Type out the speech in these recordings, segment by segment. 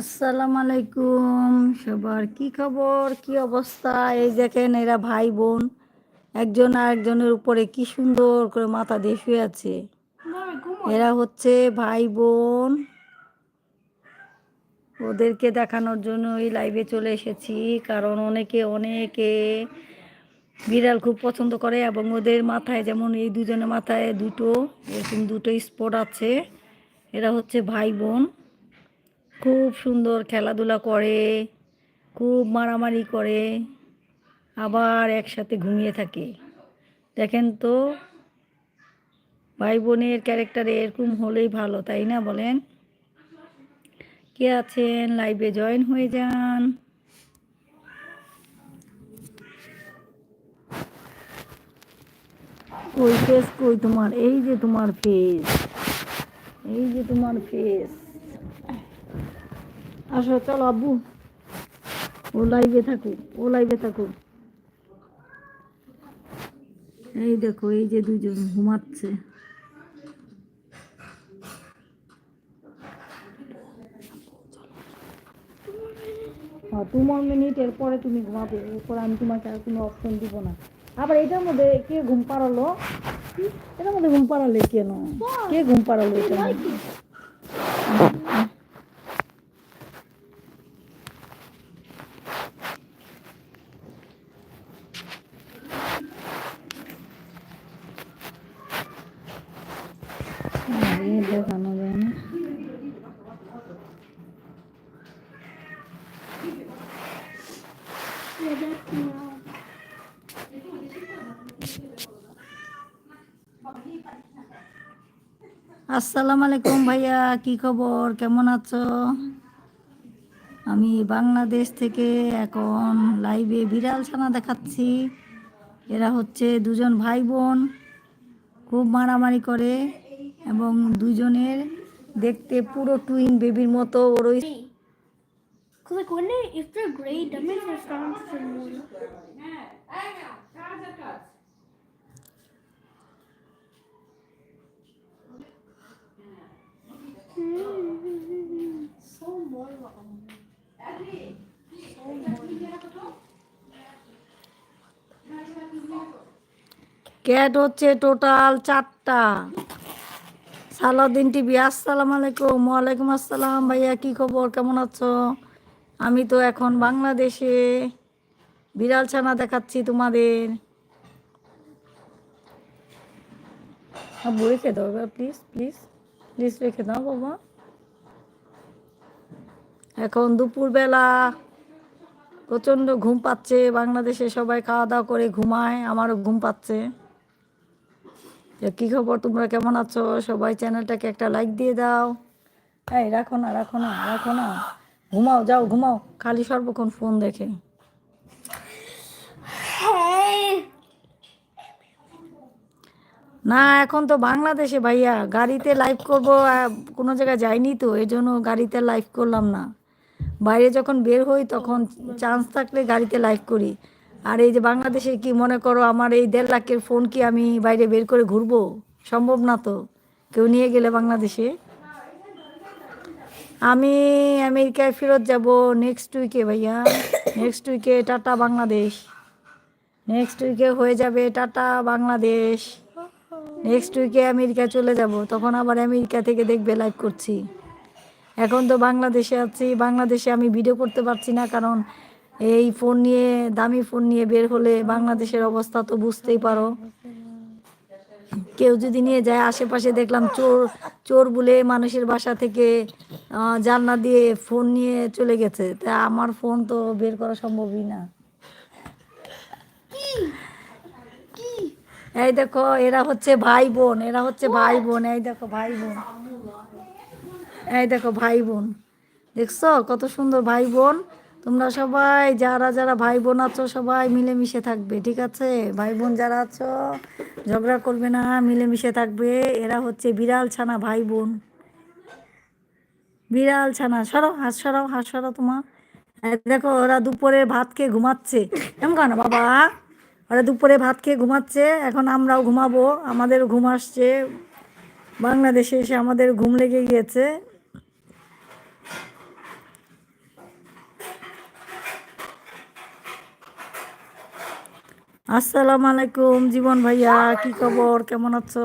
আসসালামু আলাইকুম। সবার কি খবর? কি অবস্থা? এই দেখেন এরা ভাই বোন, একজন আরেকজনের উপরে কি সুন্দর করে মাথা দিয়ে শুয়ে আছে। এরা হচ্ছে ভাই বোন। ওদেরকে দেখানোর জন্য এই লাইভে চলে এসেছি, কারণ অনেকে অনেকে বিড়াল খুব পছন্দ করে এবং ওদের মাথায় যেমন এই দুজনের মাথায় দুটো, এরকম দুটো স্পট আছে। এরা হচ্ছে ভাই বোন। খুব সুন্দর খেলাধুলা করে, খুব মারামারি করে, আবার একসাথে ঘুমিয়ে থাকে। দেখেন তো ভাই বোনের ক্যারেক্টার এরকম হলেই ভালো, তাই না বলেন? কে আছেন? লাইভে জয়েন হয়ে যান। কই ফেস কই তোমার? এই যে তোমার ফেস এই যে তোমার ফেস আসো চলো আব্বু। ও লাইভে থাকুক ও লাইভে থাকুক। এই দেখো এই যে দুজন ঘুমাচ্ছে। তোমার মিনিট এরপরে তুমি ঘুমাবে। এরপর আমি তোমাকে আর কোনো অপশন দিব না। আবার এটার মধ্যে কে ঘুম পাড়ালো? এটার মধ্যে ঘুম পাড়ালে কেন? কে ঘুম পাড়ালো এটার মধ্যে আরে দেখানো যায় না আসসালামু আলাইকুম ভাইয়া, কি খবর? কেমন আছো? আমি বাংলাদেশ থেকে এখন লাইভে বিড়াল ছানা দেখাচ্ছি। এরা হচ্ছে দুজন ভাই বোন খুব মারামারি করে এবং দুজনের দেখতে পুরো টুইন বেবির মতো ওর ওই like, when they, if they're that means they're more. Cat হচ্ছে টোটাল চারটা। সালাউদ্দিন টিভি, আসসালাম আলাইকুম। ওয়ালাইকুম আসসালাম। ভাইয়া, কি খবর? কেমন আছো? আমি তো এখন বাংলাদেশে। বিড়াল ছানা দেখাচ্ছি তোমাদের। রেখে দাও প্লিজ প্লিজ প্লিজ রেখে দাও বাবা এখন দুপুরবেলা প্রচণ্ড ঘুম পাচ্ছে, বাংলাদেশে সবাই খাওয়া দাওয়া করে ঘুমায়, আমারও ঘুম পাচ্ছে। কী খবর, তোমরা কেমন আছো? সবাই চ্যানেলটাকে একটা লাইক দিয়ে দাও। এই, রাখো না রাখো না রাখো না। ঘুমাও, যাও, ঘুমাও। খালি সর্বক্ষণ ফোন দেখে. না, এখন তো বাংলাদেশে ভাইয়া, গাড়িতে লাইভ করব কোনো জায়গায় যাইনি তো এই জন্য গাড়িতে লাইভ করলাম না। বাইরে যখন বের হই তখন চান্স থাকলে গাড়িতে লাইভ করি। আর এই যে বাংলাদেশে কি মনে করো, আমার এই দেড় লাখের ফোন কি আমি বাইরে বের করে ঘুরবো? সম্ভব না তো, কেউ নিয়ে গেলে বাংলাদেশে। আমি আমেরিকায় ফেরত যাব নেক্সট উইকে ভাইয়া। নেক্সট উইকে টাটা বাংলাদেশ। নেক্সট উইকে হয়ে যাবে টাটা বাংলাদেশ। নেক্সট উইকে আমেরিকা চলে যাব, তখন আবার আমেরিকা থেকে দেখবে লাইভ করছি। এখন তো বাংলাদেশে আছি, বাংলাদেশে আমি ভিডিও করতে পারছি না, কারণ এই ফোন নিয়ে, দামি ফোন নিয়ে বের হলে বাংলাদেশের অবস্থা তো বুঝতেই পারো। কেউ যদি নিয়ে যায়, আশেপাশে দেখলাম চোর চোর বলে মানুষের বাসা থেকে জানলা দিয়ে ফোন নিয়ে চলে গেছে। তা আমার ফোন তো বের করা সম্ভবই না। এই দেখো, এরা হচ্ছে ভাই বোন, এরা হচ্ছে ভাই বোন, এই দেখো ভাই বোন। এই দেখো ভাই বোন। দেখছ? কত সুন্দর ভাই বোন। তোমরা সবাই, যারা যারা ভাই বোন আছো, সবাই মিলেমিশে থাকবে, ঠিক আছে? ভাই বোন যারা আছো, ঝগড়া করবে না, মিলেমিশে থাকবে। এরা হচ্ছে বিড়াল ছানা ভাই বোন। বিড়াল ছানা সরাও হাত সরাও হাত সরাও তোমার। দেখো, ওরা দুপুরে ভাত খেয়ে ঘুমাচ্ছে। এমন কেন বাবা? ওরা দুপুরে ভাত খেয়ে ঘুমাচ্ছে, এখন আমরাও ঘুমাবো। আমাদের ঘুম আসছে। বাংলাদেশে এসে আমাদের ঘুম লেগে গিয়েছে। আসসালামু আলাইকুম জীবন ভাইয়া, কি খবর? কেমন আছো?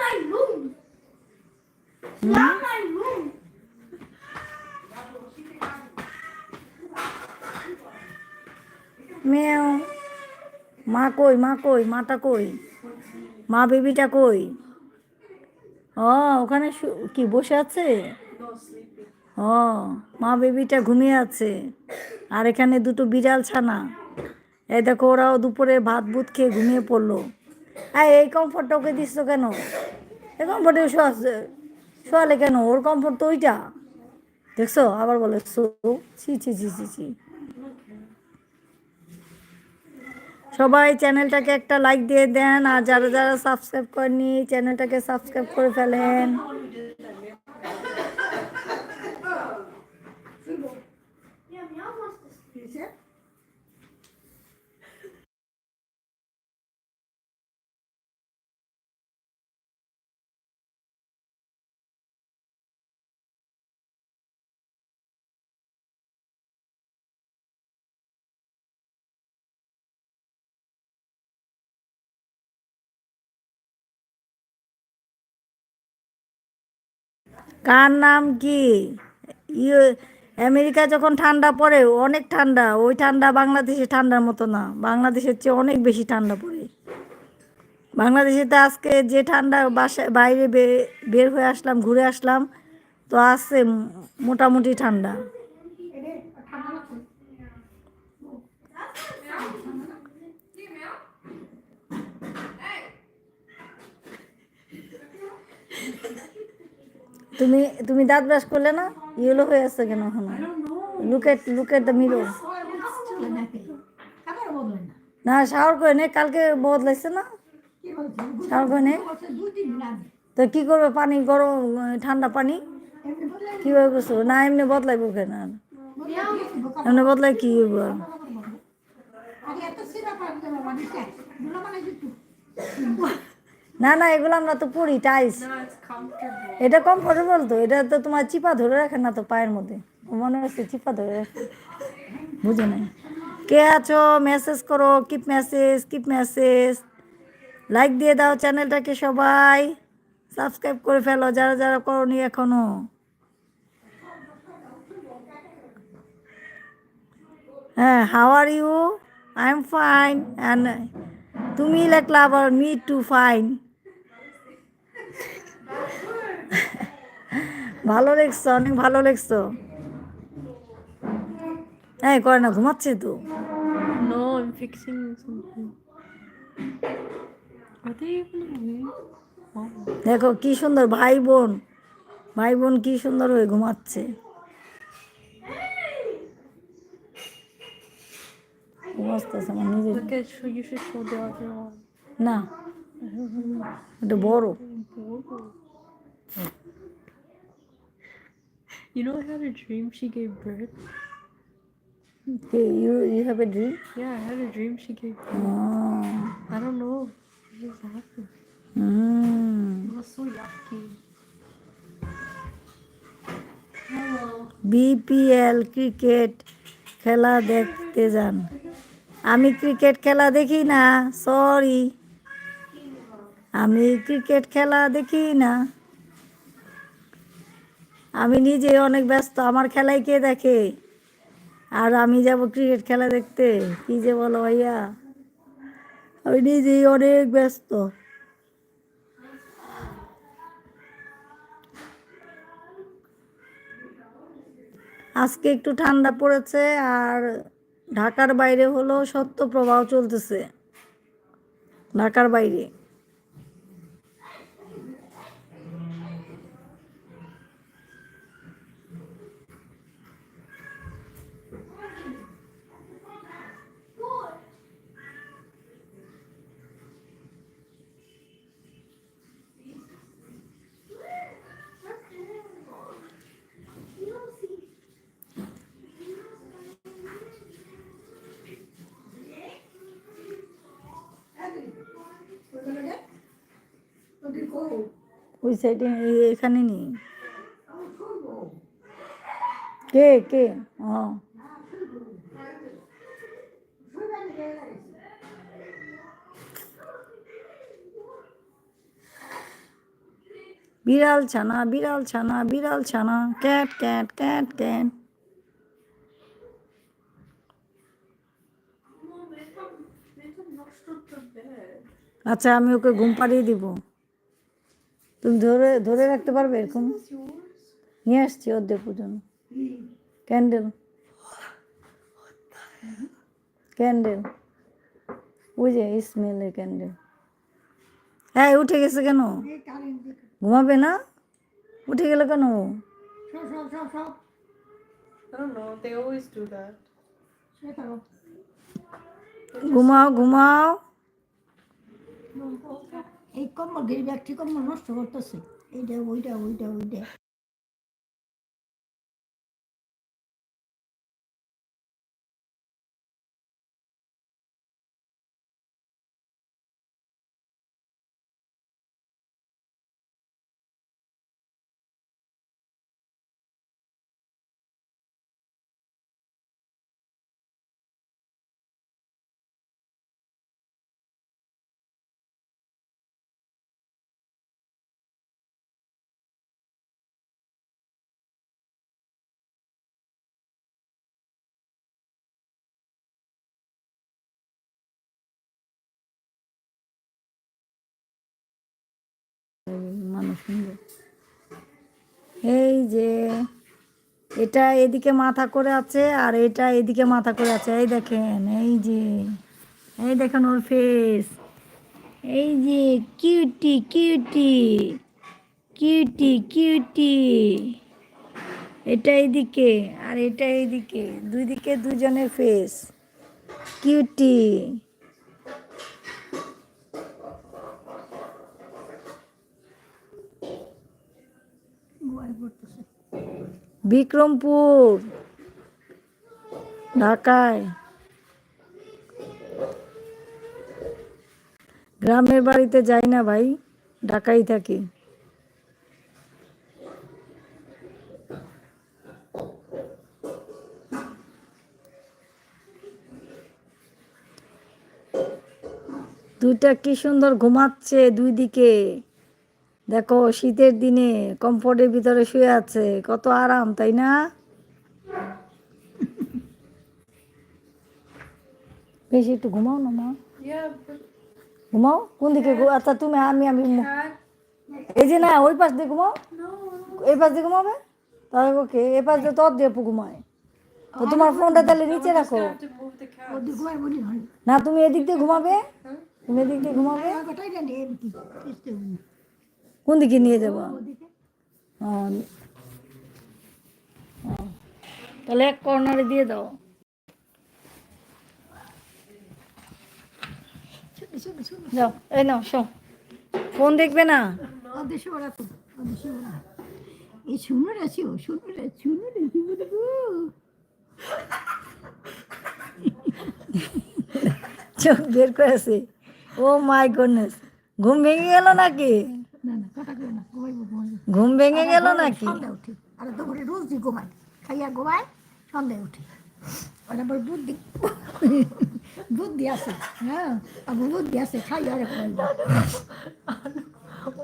My room. My room. মেও, মা কই মা কই, মাটা কই, মা বেবিটা কই? ও, ওখানে কি, বসে আছে? ও, মা বেবিটা ঘুমিয়ে আছে। আর এখানে দুটো বিড়াল ছানা। এই দেখো, ওরাও দুপুরে ভাত বুত খেয়ে ঘুমিয়ে পড়ল। হ্যাঁ এই কমফর্টটা ওকে দিচ্ছ কেন? এই কমফর্টে শোয়া শোয়ালে কেন? ওর কমফর্ট তো ওইটা। দেখছ? আবার বলে ছি ছি ছি ছি ছি। সবাই চ্যানেলটাকে একটা লাইক দিয়ে দেন, আর যারা যারা সাবস্ক্রাইব করেনি চ্যানেলটাকে সাবস্ক্রাইব করে ফেলেন। কার নাম কি? ইয়ে আমেরিকা যখন ঠান্ডা পড়ে, অনেক ঠান্ডা। ওই ঠান্ডা বাংলাদেশে ঠান্ডার মতো না। বাংলাদেশের চেয়ে অনেক বেশি ঠান্ডা পড়ে। বাংলাদেশে তো আজকে যে ঠান্ডা বাসায় বাইরে বের হয়ে আসলাম, ঘুরে আসলাম, তো আছে মোটামুটি ঠান্ডা। তুমি তুমি দাঁত ব্রাশ করলে না, ইয়েলো হয়ে আসছে কেন এখনও? লুক এট দ্য মিরর না শাওয়ার করে নে, কালকে বদলাইছে না? শাওয়ার করে নে। তো কি করবে পানি, গরম, ঠান্ডা পানি? কীভাবে করছ? না, এমনি বদলাইব কেন? আর? এমনি বদলাই কি হইব আর? না না এগুলো আমরা তো পড়ি টাইস এটা কমফোর্টেবল তো এটা তো তোমার চিপা ধরে রাখে না তো পায়ের মধ্যে। মনে হচ্ছে চিপা ধরে রাখে। বুঝে নাই। কে আছো? মেসেজ করো keep message keep message like দিয়ে দাও চ্যানেলটাকে সবাই। সাবস্ক্রাইব করে ফেলো যারা যারা করনি এখনও। হ্যাঁ how are you I am fine and তুমি লেখলা আবার মি টু ফাইন ভালো লেগছো অনেক ভালো লেগছো। হ্যাঁ করে না ঘুমাচ্ছি তো? দেখো কি সুন্দর ভাই বোন। ভাই বোন কি সুন্দর হয়ে ঘুমাচ্ছে। না একটু বড়। You know I had a dream she gave birth? You you have a dream Yeah, I had a dream she gave birth. I don't know. It just happened. It was so yucky. BPL cricket খেলা দেখতে যান আমি cricket খেলা দেখি না sorry আমি cricket খেলা দেখি না আমি নিজে অনেক ব্যস্ত, আমার খেলাই কে দেখে? আর আমি যাব ক্রিকেট খেলা দেখতে? কি যে বলো ভাইয়া? আমি নিজেই অনেক ব্যস্ত। আজকে একটু ঠান্ডা পড়েছে আর ঢাকার বাইরে হলো সত্য প্রবাহ চলতেছে। ঢাকার বাইরে। ওই সাইডে এখানে নেই। কে কে? ও। বিড়াল ছানা বিড়াল ছানা বিড়াল ছানা, ক্যাট ক্যাট ক্যাট ক্যাট। আচ্ছা আমি ওকে ঘুম পাড়িয়ে দিব। তুমি ধরে ধরে রাখতে পারবে এরকম? নিয়ে আসছি অর্ধেক পর্যন্ত। ক্যান্ডেল ক্যান্ডেল ওই যে স্মেলের ক্যান্ডেল হ্যাঁ উঠে গেছে কেন? ঘুমাবে না? উঠে গেল কেন. ঘুমাও ঘুমাও। এই কম্বল গিরি ব্যাগটি কম্বল নষ্ট করতেছে। এইটা ওইটা ওইটা ওইটা। এই যে, এটা এদিকে মাথা করে আছে আর এটা এদিকে মাথা করে আছে। এই দেখেন, এই যে, এই দেখেন ওর ফেস এই যে কিউটি কিউটি কিউটি কিউটি এটা এইদিকে আর এটা এইদিকে দুই দিকে দুজনের ফেস কিউটি বিক্রমপুর, ঢাকায়। গ্রামের বাড়িতে যাই না ভাই ঢাকাই থাকি। দুইটা কি সুন্দর ঘুমাচ্ছে দুই দিকে দেখো, শীতের দিনে কমফোর্টের ভিতরে শুয়ে আছে, কত আরাম, তাই না? বেশি একটু ঘুমাও না, মা। ঘুমাও? কোন দিকে আচ্ছা তুমি, আমি আমি এই যে না, ওই পাশ দিয়ে ঘুমাও। এই পাশ দিয়ে ঘুমাবে? তাহলে ওকে এই পাশ দিয়ে তোর দিয়ে ঘুমায়। তো তোমার ফোনটা তাহলে নিচে রাখো। না, তুমি এদিক দিয়ে ঘুমাবে? তুমি এদিক দিয়ে ঘুমাবে গোটাই জানি এদিকে কিস্তে কোন দিকে নিয়ে যাব। তাহলে এক কর্নারে দিয়ে দাও। যাও এই নাও শো ফোন দেখবে না? এই ও চোখ বের করেছে। Oh my goodness. ঘুম ভেঙে গেল নাকি? ঘুম ভেঙে গেল নাকি? উঠি। আর দুপুরে রোজ দি ঘুমাই। খাইয়া ঘুমাই সন্ধ্যায় উঠি। ওরা আবার বুদ্ধি বুদ্ধি আছে হ্যাঁ? আবার বুদ্ধি আছে খাইয়া রে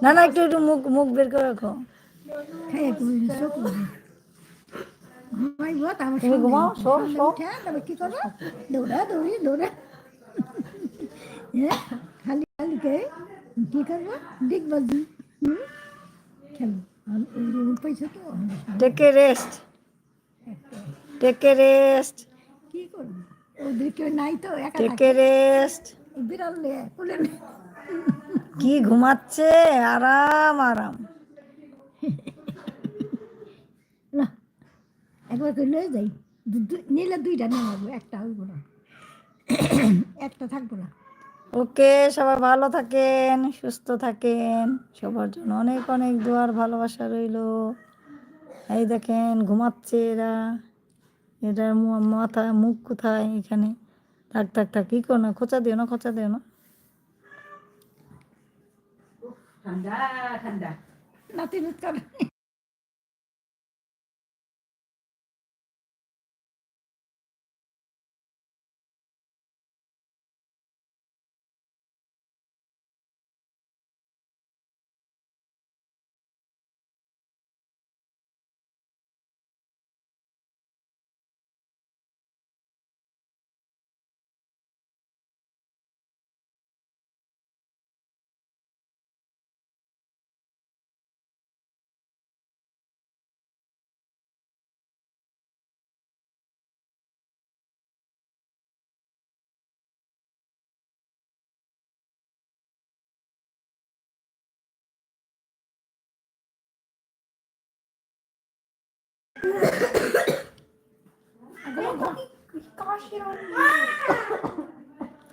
না। না একটু একটু মুখ মুখ বের করে রাখো। খাইয়া ঘুমাইলে চোখ ঘুমাইবো তারপর ঘুমাও, শো। উঠে তারপর কি করব? দৌড়া দৌড়ি দৌড়া। হ্যাঁ খালি খালি কে? Take a rest take a rest কি করব ওদের কেউ নাই তো একা টেক রেস্ট বিড়াল লে কোলে। কি ঘুমাচ্ছে? আরাম আরাম। না। একবার করে লয়ে যাই। নিলে দুইটা নিয়ে একটা হইব না। একটা থাকব না। ওকে, সবাই ভালো থাকেন, সুস্থ থাকেন। সবার জন্য অনেক অনেক দোয়ার ভালোবাসা রইল। এই দেখেন, ঘুমাচ্ছে এরা। এটার মাথা, মুখ কোথায় এখানে? থাক থাক থাক, কি করো না? খোঁচা দিও না, খোঁচা দিও না। নাতি নুত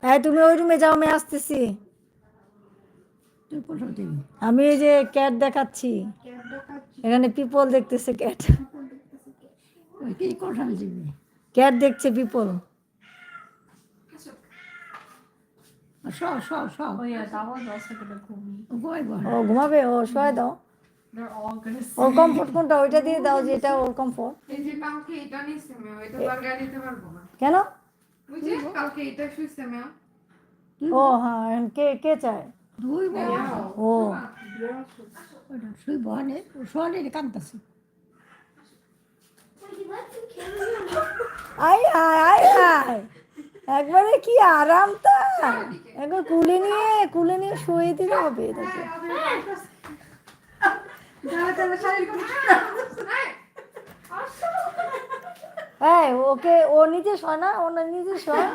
হ্যাঁ তুমি ওই রুমে যাও আমি আসতেছি। আমি এই যে ক্যাট দেখাচ্ছি। এখানে পিপল দেখতেছে ক্যাট ক্যাট দেখছে পিপল ও ঘুমাবে? ও শোয় দাও। They're all ওর কমফোর্ট কোনটা ওইটা দিয়ে দাও যেটা ওর কমফোর্ট এই যে কালকে এটা নিচ্ছে মেয়ে এটা তো আর গায়ে দিতে পারব না। কেন? ওই যে কালকে এটা শুইছে মেয়ে ও হ্যাঁ কে কে চায়? দুই ও। ওটা শুই আই একবারে কি আরামটা একবার কুলে নিয়ে কুলে নিয়ে শুয়ে দিলে হবে এটাকে। এই ওকে ও নিজে শয় না? ও না নিজে শয়?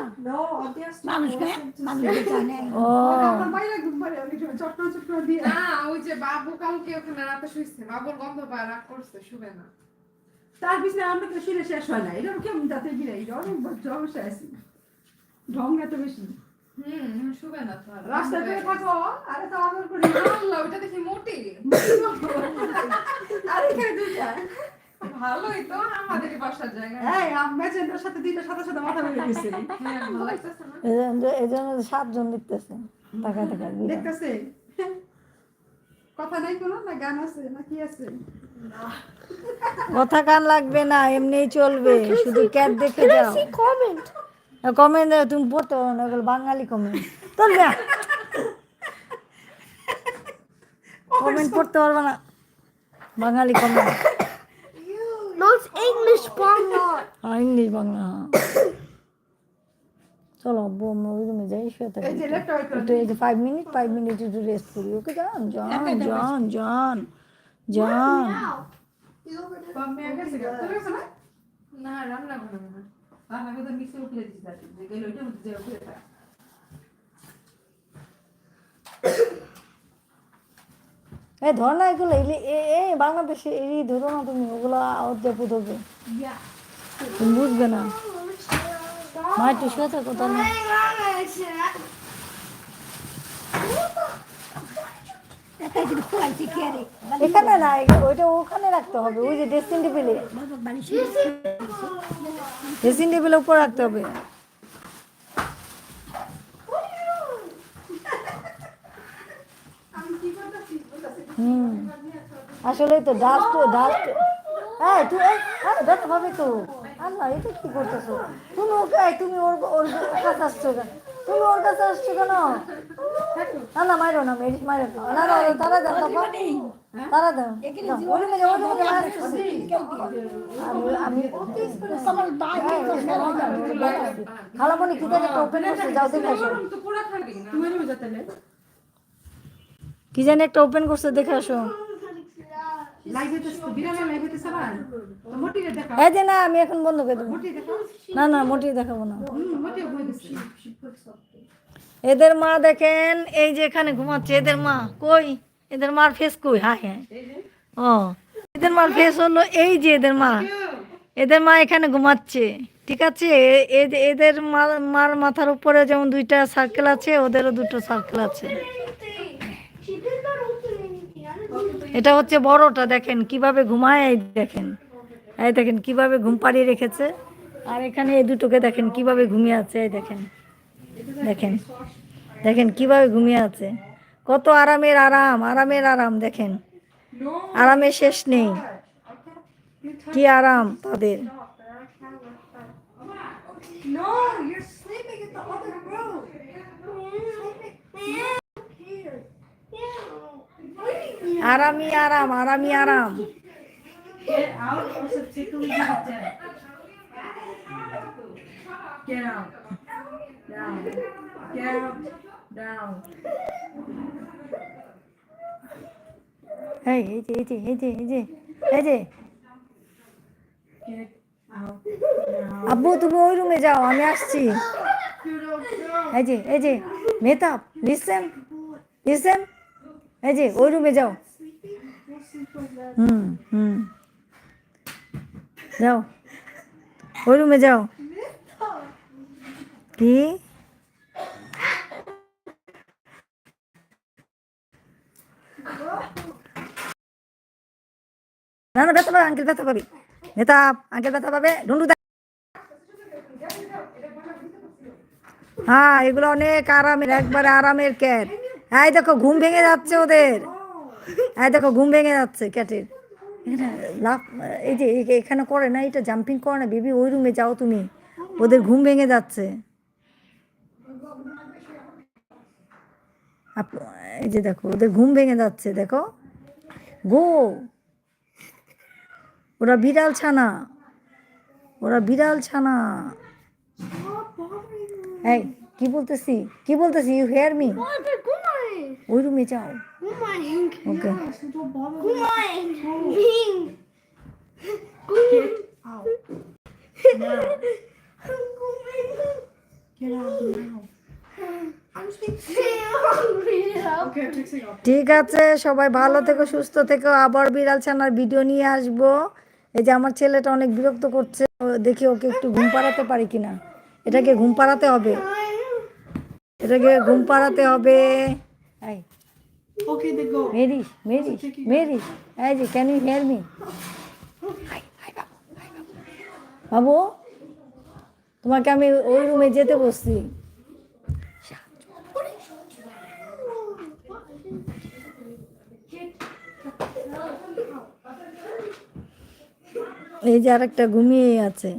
মানুষকে? মানুষকে জানে। ও। না ওই যে বাবু কালকে ওখানে রাতে শুইছে। বাবুর গন্ধ পায় রাগ করছে শুবে না। তার পিছনে আমরা তো শুনে শেষ হয় না। এরকম কেমন অনেক ঢং এত বেশি। হুম শুবে না তো আর। রাস্তায় বেয়ে থাকো আরে তো আমার করে। আল্লাহ ওটা দেখি মোটি। আর এখানে দুইটা। ভালোই তো আমাদের বাসার জায়গা। এই মেজেন্টার সাথে দুইটা সাথে সাথে মাথা বেড়ে গেছে হ্যাঁ ভালো লাগতেছে না। এই জন্য- সাতজন দেখতেছে তাকায় দুইটা। দেখতেছে? কথা নাই কোনো? না গান আছে না কি আছে? কথা কান লাগবে না এমনিই চলবে। শুধু ক্যাট দেখে যাও। comment? কমেন্ট তুমি পড়তে পারো না ওগুলো বাঙালি কমেন্ট। তোর কমেন্ট পড়তে পারবে না। Bangali comment. It's English, English Bangla হ্যাঁ। চলো আব্বু আমরা ওই রুমে যাই শুয়ে থাকি। এই যে ফাইভ মিনিট ফাইভ মিনিট একটু রেস্ট করি ওকে যান যান যান যান যান না রান্না করবে না। রান্না করে মিক্সে উঠলে দিস যে গেল ওইটা মধ্যে যে উঠে থাক। এই ধর না এগুলো এগুলি এ- এ বাংলাদেশে এই ধরো না তুমি ওগুলো অর্ধেক ধরবে তুমি বুঝবে না। মা একটু শুয়ে থাকো তাহলে এটাই কিন্তু খুয়াইছে কে রে এখানে না ওইটা ওখানে রাখতে হবে, ওই যে ড্রেসিং টেবিলে ড্রেসিং টেবিলের উপর রাখতে হবে। হুম আসলে তো ডাস্ট ডাস্ট হ্যাঁ তুই হ্যাঁ ব্যথা পাবে তো। আল্লাহ, এটা কি করতেছো? তুমি ওকে, তুমি ওর ওর কাছে আসছো কেন? তুমি ওর কাছে আসছো কেন? না না মারো না মেরি মারো না না তারা দাও তারা দাও আমি খালামণি কি জানি একটা ওপেন করছে যাও দেখে আসো তো পুরা খাবি না তুমি নেমে যেতে নে কি জানি একটা ওপেন করছে দেখে আসো লাইভ হইতেছে তো বিড়ালে লাইভ হইতেছে না তো মোটি রে দেখা এই যে না আমি এখন বন্ধ করে দেবো না না মোটেই দেখাবো না হয়ে এদের মা দেখেন, এই যে এখানে ঘুমাচ্ছে, এদের মা কই? এদের মার ফেস কই? হ্যাঁ হ্যাঁ। ও, এদের মার ফেস হলো এই যে এদের মা। এদের মা এখানে ঘুমাচ্ছে, ঠিক আছে? এদের মার মাথার উপরে যেমন দুইটা সার্কেল আছে, ওদেরও দুটো সার্কেল আছে। এটা হচ্ছে বড়টা, দেখেন কীভাবে ঘুমায়, এই দেখেন। এই দেখেন কীভাবে ঘুম পাড়িয়ে রেখেছে। আর এখানে এই দুটোকে দেখেন কীভাবে ঘুমিয়ে আছে, এই দেখেন। দেখেন। দেখেন কীভাবে ঘুমিয়ে আছে। কত আরামের আরাম আরামের আরাম, দেখেন। আরামের শেষ নেই। কি আরাম তাদের. আরামই আরাম আরামই আরাম। Get out. Down. Down. যে এই যে এই যে এই যে Get out. আব্বু তুমি ওই রুমে যাও আমি আসছি। এই যে এই যে মেহতাব লিসেন লিসেন এই যে ওই রুমে যাও। হুম হুম। যাও। ওই রুমে যাও। কি? না ব্যথা পাবে, আঙ্কেল, ব্যথা পাবে। নেতা, আঙ্কেল, ব্যথা পাবে। ঢুন্ডু হ্যাঁ এগুলো অনেক আরামের, একবারে আরামের ক্যাট। এই দেখো, ঘুম ভেঙে যাচ্ছে ওদের। এই দেখো, ঘুম ভেঙে যাচ্ছে ক্যাটের। লাভ এই যে এখানে করে না এটা জাম্পিং করে না, বেবি, ওই রুমে যাও তুমি। ওদের ঘুম ভেঙে যাচ্ছে। এই যে দেখো, ওদের ঘুম ভেঙে যাচ্ছে, দেখো। গো! ওরা বিড়াল ছানা। ওরা বিড়াল ছানা। এই কি বলতেছি? কি বলতেছি? You hear me. ওই রুমে যাও. ওকে. ঠিক আছে সবাই ভালো থেকো সুস্থ থেকো। আবার বিড়াল ছানার ভিডিও নিয়ে আসব। এই যে আমার ছেলেটা অনেক বিরক্ত করছে দেখি ওকে একটু ঘুম পাড়াতে পারি কিনা। এটাকে ঘুম পাড়াতে হবে। এটাকে ঘুম পাড়াতে হবে। এই। যে ক্যান ইউ হেয়ার মি বাবু তোমাকে আমি ওই রুমে যেতে বসছি। এই যে আরেকটা ঘুমিয়ে আছে।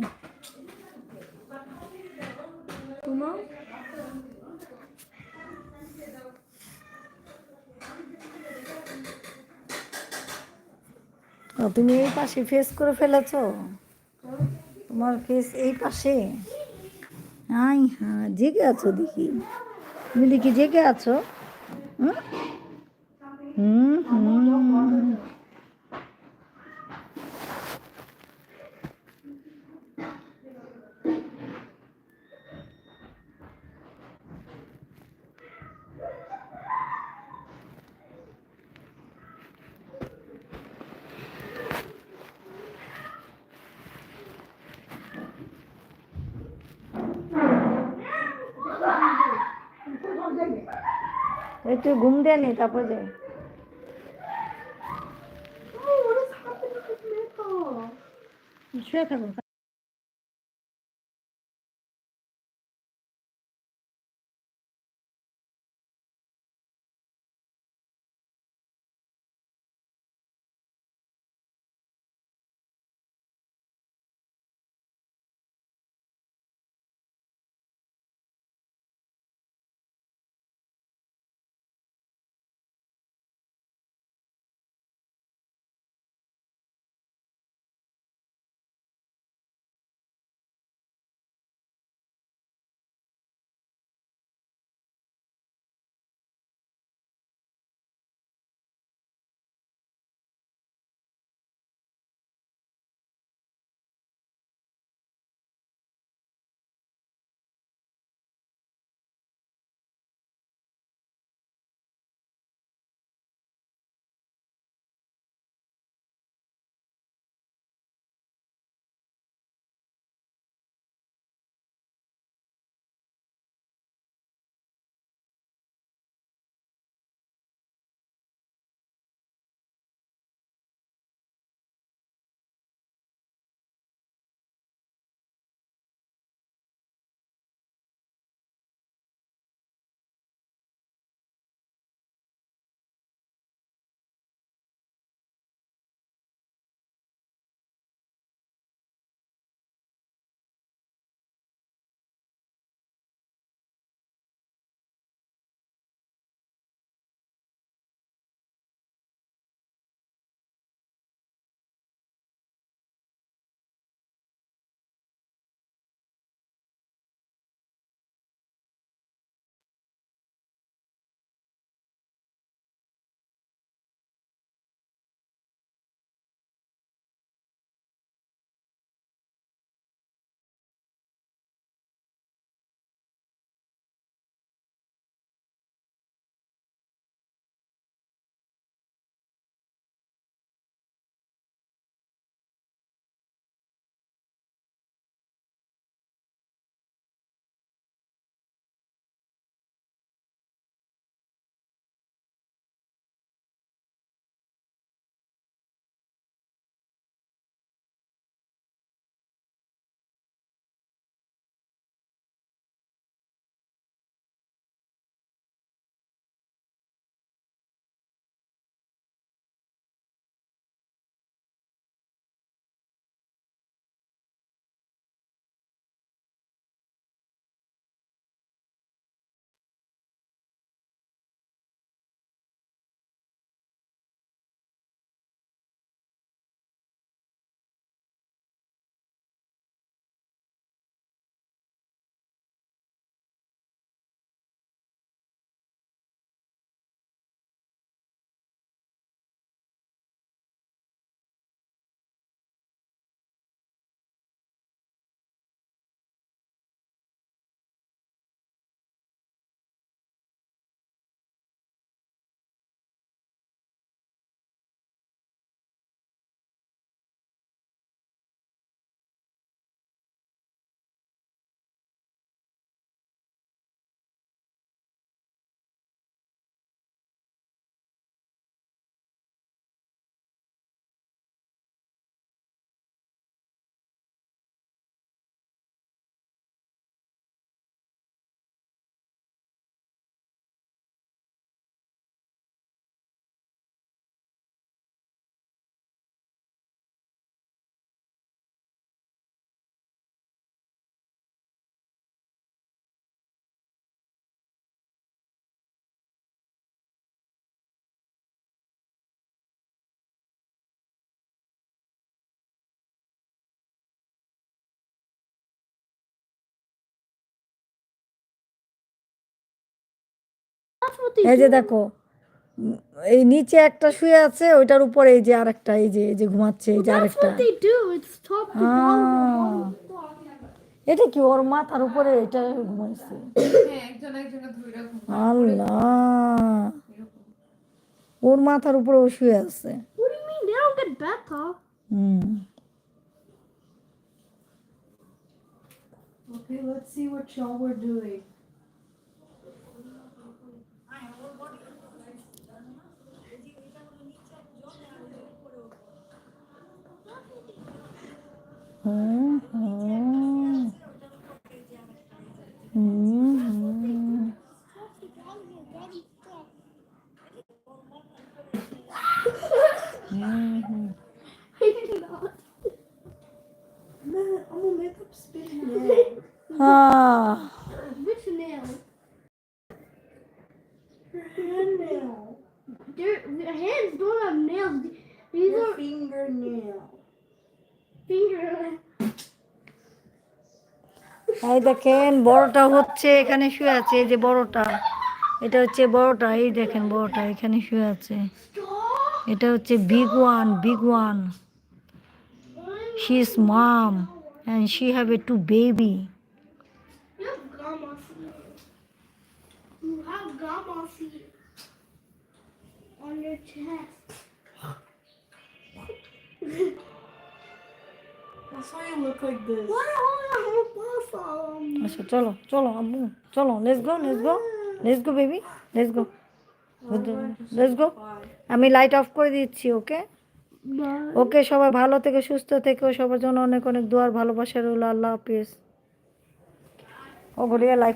তুমি এই পাশে ফেস করে ফেলেছো? তোমার ফেস এই পাশে? আই হ্যাঁ জেগে আছো দেখি। তুমি দেখি জেগে আছো? হুম? হুম হুম। একটু ঘুম দেয় নি তারপর যাই শুয়ে থাকো। এই যে দেখো এই নিচে একটা শুয়ে আছে ওইটার উপরে এই যে আরেকটা এই যে এই যে ঘুমাচ্ছে এই যে আরেকটা. আহ, এটা কি ওর মাথার উপরে এটা ঘুমাইছে? হ্যাঁ আল্লাহ। ওর মাথার উপরে ও শুয়ে আছে. হুম। Okay, let's see what y'all were doing. Ah Which nail? Handnail. Their, their hands don't have nails. These Your are fingernail. এই দেখেন, বড়টা হচ্ছে এখানে শুয়ে আছে, এই যে বড়টা। এটা হচ্ছে বড়টা, এই দেখেন বড়টা এখানে শুয়ে আছে। এটা হচ্ছে big one big one she is mum and she have a two baby on your chest. আচ্ছা চলো চলো আম্মু চলো let's go let's go let's go baby let's go let's go আমি লাইট অফ করে দিচ্ছি ওকে ওকে সবাই ভালো থেকে সুস্থ থেকে। সবার জন্য অনেক অনেক দোয়ার ভালোবাসা রইল। আল্লাহ হাফিজ। ও ঘুরিয়ে লাইক